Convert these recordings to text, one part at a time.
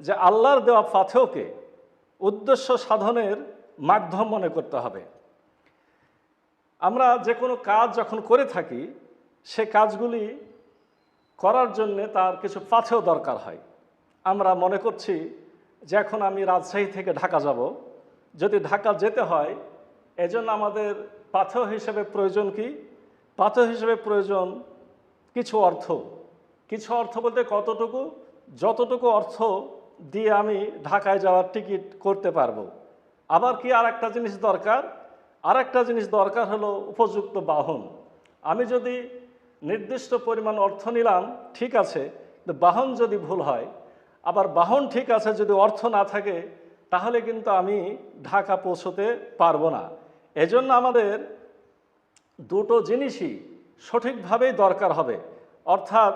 যে আল্লাহর দেওয়া পাথেওকে উদ্দেশ্য সাধনের মাধ্যম মনে করতে হবে। আমরা যে কোনো কাজ যখন করে থাকি, সে কাজগুলি করার জন্যে তার কিছু পাথেও দরকার হয়। আমরা মনে করছি যে এখন আমি রাজশাহী থেকে ঢাকা যাব। যদি ঢাকা যেতে হয়, এজন্য আমাদের পাথেও হিসেবে প্রয়োজন কি? পাথেও হিসেবে প্রয়োজন কিছু অর্থ। কিছু অর্থ বলতে কতটুকু, যতটুকু অর্থ দিয়ে আমি ঢাকায় যাওয়ার টিকিট করতে পারব। আবার কি আর একটা জিনিস দরকার? আর একটা জিনিস দরকার হলো উপযুক্ত বাহন। আমি যদি নির্দিষ্ট পরিমাণ অর্থ নিলাম, ঠিক আছে বাহন যদি ভুল হয়, আবার বাহন ঠিক আছে যদি অর্থ না থাকে, তাহলে কিন্তু আমি ঢাকা পৌঁছতে পারব না। এজন্য আমাদের দুটো জিনিসই সঠিকভাবেই দরকার হবে। অর্থাৎ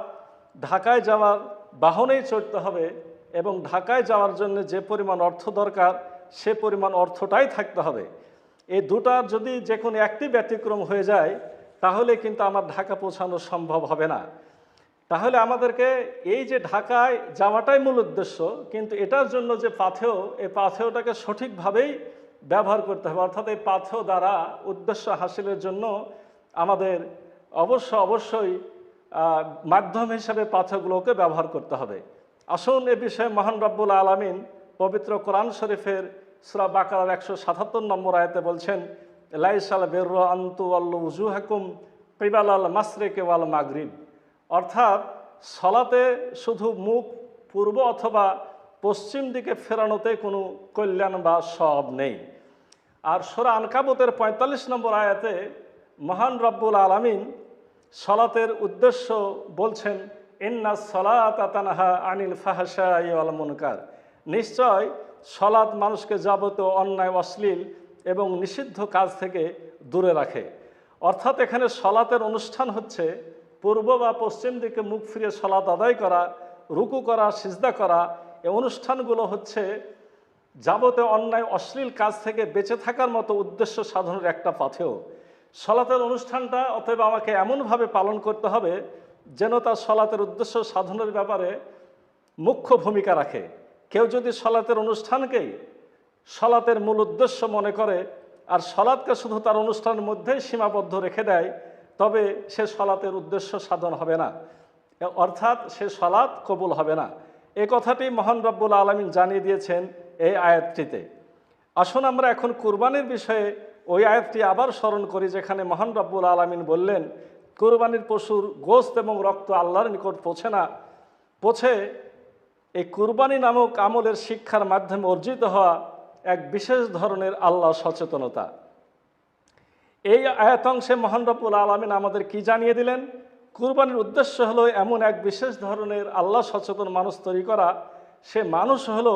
ঢাকায় যাওয়ার বাহনেই চড়তে হবে এবং ঢাকায় যাওয়ার জন্য যে পরিমাণ অর্থ দরকার, সে পরিমাণ অর্থটাই থাকতে হবে। এই দুটার যদি যে কোনো একটি ব্যতিক্রম হয়ে যায়, তাহলে কিন্তু আমার ঢাকা পৌঁছানো সম্ভব হবে না। তাহলে আমাদেরকে এই যে ঢাকায় যাওয়াটাই মূল উদ্দেশ্য, কিন্তু এটার জন্য যে পাথেও এই পাথেওটাকে সঠিকভাবেই ব্যবহার করতে হবে। অর্থাৎ এই পাথেও দ্বারা উদ্দেশ্য হাসিলের জন্য আমাদের অবশ্য অবশ্যই মাধ্যম হিসাবে পাথেগুলোকে ব্যবহার করতে হবে। আসুন এ বিষয়ে মহান রব্বুল আলমিন পবিত্র কোরআন শরীফের সুরা বাকার একশো সাতাত্তর নম্বর আয়তে বলছেন, লাইসাল বের আন্তু আল্লু হাকুম পিবাল আল মাসরেকে ওয়াল মাগরিব। অর্থাৎ সলাতে শুধু মুখ পূর্ব অথবা পশ্চিম দিকে ফেরানোতে কোনো কল্যাণ বা সব নেই। আর সোরা আনকাবতের পঁয়তাল্লিশ নম্বর আয়াতে মহান রব্বুল আলামিন সলাতের উদ্দেশ্য বলছেন ইন্না সলাত তানাহা আনিল ফাহাশা আল মুনকার। নিশ্চয় সলাৎ মানুষকে যাবতীয় অন্যায় অশ্লীল এবং নিষিদ্ধ কাজ থেকে দূরে রাখে। অর্থাৎ এখানে সলাতের অনুষ্ঠান হচ্ছে পূর্ব বা পশ্চিম দিকে মুখ ফিরিয়ে সলাত আদায় করা, রুকু করা, সিজদা করা। এই অনুষ্ঠানগুলো হচ্ছে যাবতীয় অন্যায় অশ্লীল কাজ থেকে বেঁচে থাকার মতো উদ্দেশ্য সাধনের একটা পাথেও সলাতের অনুষ্ঠানটা অতএব আমাকে এমনভাবে পালন করতে হবে যেন তার সলাতের উদ্দেশ্য সাধনের ব্যাপারে মুখ্য ভূমিকা রাখে। কেউ যদি সলাতের অনুষ্ঠানকেই সলাতের মূল উদ্দেশ্য মনে করে আর সলাৎকে শুধু তার অনুষ্ঠানের মধ্যেই সীমাবদ্ধ রেখে দেয়, তবে সে সলাতের উদ্দেশ্য সাধন হবে না। অর্থাৎ সে সলাৎ কবুল হবে না। এ কথাটি মহান রব্বুল আলমিন জানিয়ে দিয়েছেন এই আয়াতটিতে। আসুন আমরা এখন কুরবানির বিষয়ে ওই আয়াতটি আবার স্মরণ করি, যেখানে মহান রব্বুল আলমিন বললেন কুরবানির পশুর গোস্ত এবং রক্ত আল্লাহর নিকট পৌঁছে না, পৌঁছে এই কুরবানি নামক আমলের শিক্ষার মাধ্যমে অর্জিত হওয়া এক বিশেষ ধরনের আল্লাহ সচেতনতা। এই আয়াতাংশে মহান রব্বুল আলমিন আমাদের কি জানিয়ে দিলেন? কুরবানির উদ্দেশ্য হলো এমন এক বিশেষ ধরনের আল্লাহ সচেতন মানুষ তৈরি করা। সে মানুষ হলো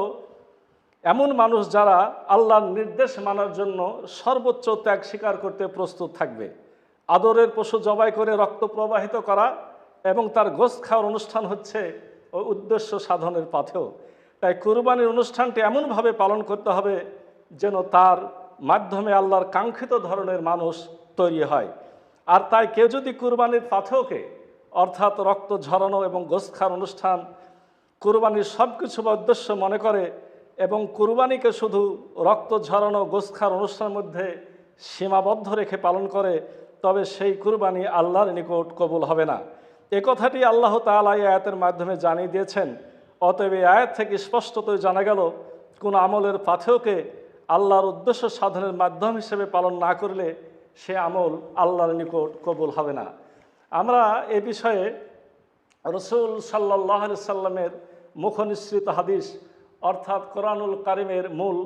এমন মানুষ যারা আল্লাহর নির্দেশ মানার জন্য সর্বোচ্চ ত্যাগ স্বীকার করতে প্রস্তুত থাকবে। আদরের পশু জবাই করে রক্ত প্রবাহিত করা এবং তার গোস্ত খাওয়ার অনুষ্ঠান হচ্ছে ওই উদ্দেশ্য সাধনের পথেও। তাই কুরবানির অনুষ্ঠানটি এমনভাবে পালন করতে হবে যেন তার মাধ্যমে আল্লাহর কাঙ্ক্ষিত ধরনের মানুষ তৈরি হয়। আর তাই কেউ যদি কুরবানির পাথেওকে, অর্থাৎ রক্ত ঝরানো এবং গোস্ত খাওয়ার অনুষ্ঠান, কুরবানির সব কিছু বা উদ্দেশ্য মনে করে এবং কুরবানিকে শুধু রক্ত ঝরানো গোস্খার অনুষ্ঠানের মধ্যে সীমাবদ্ধ রেখে পালন করে তবে সেই কুরবানি আল্লাহর নিকট কবুল হবে না। এ কথাটি আল্লাহ তালা এই আয়াতের মাধ্যমে জানিয়ে দিয়েছেন। অতএব এই আয়াত থেকে স্পষ্টতই জানা গেল, কোন আমলের পাথেওকে আল্লাহর উদ্দেশ্য সাধনের মাধ্যম হিসেবে পালন না করলে সে আমল আল্লাহর নিকট কবুল হবে না। আমরা এ বিষয়ে রসুল সাল্লাহ সাল্লামের মুখনিসৃত হাদিস, অর্থাৎ কোরআনুল কারিমের মূল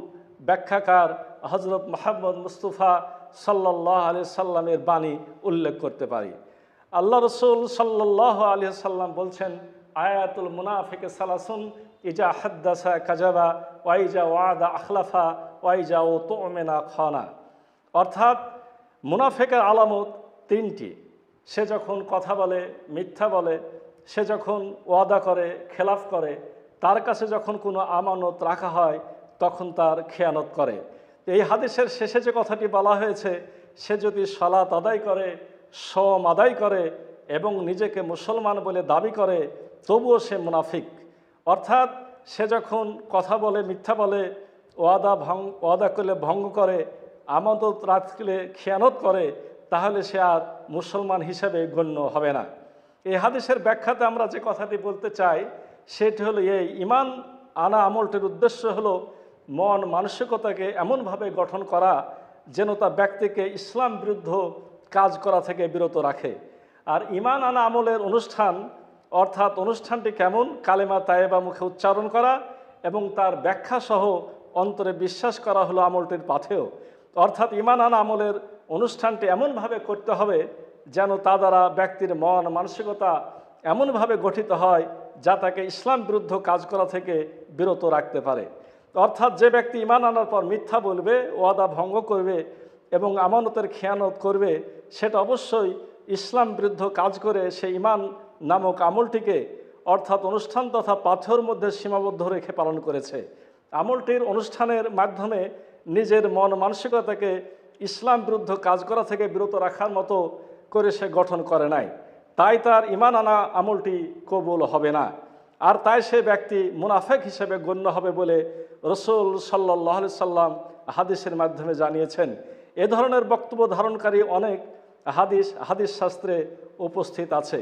ব্যাখ্যাকার হজরত মোহাম্মদ মুস্তফা সাল্লাহ আলি সাল্লামের বাণী উল্লেখ করতে পারি। আল্লাহ রসুল সাল্লাহ আলি সাল্লাম বলছেন, আয়াতুল মুনাফিকে সালাসুন, ইজা হাদ্দাসা কাজাবা ওয়াইজা ওয়াদা আখলাফা ওয়াইজা ও তোমেনা খানা। অর্থাৎ মুনাফেকের আলামত তিনটি। সে যখন কথা বলে, মিথ্যা বলে, সে যখন ওয়াদা করে, খেলাফ করে, তার কাছে যখন কোনো আমানত রাখা হয়, তখন তার খেয়ানত করে। এই হাদিসের শেষে যে কথাটি বলা হয়েছে, সে যদি সলাত আদায় করে সম আদায় করে এবং নিজেকে মুসলমান বলে দাবি করে, তবুও সে মুনাফিক। অর্থাৎ সে যখন কথা বলে, মিথ্যা বলে, ওয়াদা ভঙ্গ ওয়াদা করলে ভঙ্গ করে, আমানত রাখলে খেয়ানত করে, তাহলে সে আর মুসলমান হিসেবে গণ্য হবে না। এই হাদিসের ব্যাখ্যাতে আমরা যে কথাটি বলতে চাই, সেটি হলো এই, ইমান আনা আমলটির উদ্দেশ্য হলো মন মানসিকতাকে এমনভাবে গঠন করা যেন তা ব্যক্তিকে ইসলাম বিরুদ্ধ কাজ করা থেকে বিরত রাখে। আর ইমান আনা আমলের অনুষ্ঠান, অর্থাৎ অনুষ্ঠানটি কেমন? কালেমা তায়েবা মুখে উচ্চারণ করা এবং তার ব্যাখ্যা সহ অন্তরে বিশ্বাস করা হলো আমলটির পাথেও অর্থাৎ ইমান আনা আমলের অনুষ্ঠানটি এমনভাবে করতে হবে যেন তা দ্বারা ব্যক্তির মন মানসিকতা এমনভাবে গঠিত হয় যা তাকে ইসলাম বিরুদ্ধ কাজ করা থেকে বিরত রাখতে পারে। অর্থাৎ যে ব্যক্তি ইমান আনার পর মিথ্যা বলবে, ওয়াদা ভঙ্গ করবে এবং আমানতের খেয়ানত করবে, সেটা অবশ্যই ইসলাম বিরুদ্ধ কাজ করে সে ইমান নামক আমলটিকে, অর্থাৎ অনুষ্ঠান তথা পাথর মধ্যে সীমাবদ্ধ রেখে পালন করেছে। আমলটির অনুষ্ঠানের মাধ্যমে নিজের মন মানসিকতাকে ইসলাম বিরুদ্ধ কাজ করা থেকে বিরত রাখার মতো করে সে গঠন করে নাই। তাই তার ইমান আনা আমলটি কবুল হবে না। আর তাই সে ব্যক্তি মুনাফেক হিসেবে গণ্য হবে বলে রসুল সাল্লাহ সাল্লাম হাদিসের মাধ্যমে জানিয়েছেন। এ ধরনের বক্তব্য ধারণকারী অনেক হাদিস হাদিস শাস্ত্রে উপস্থিত আছে।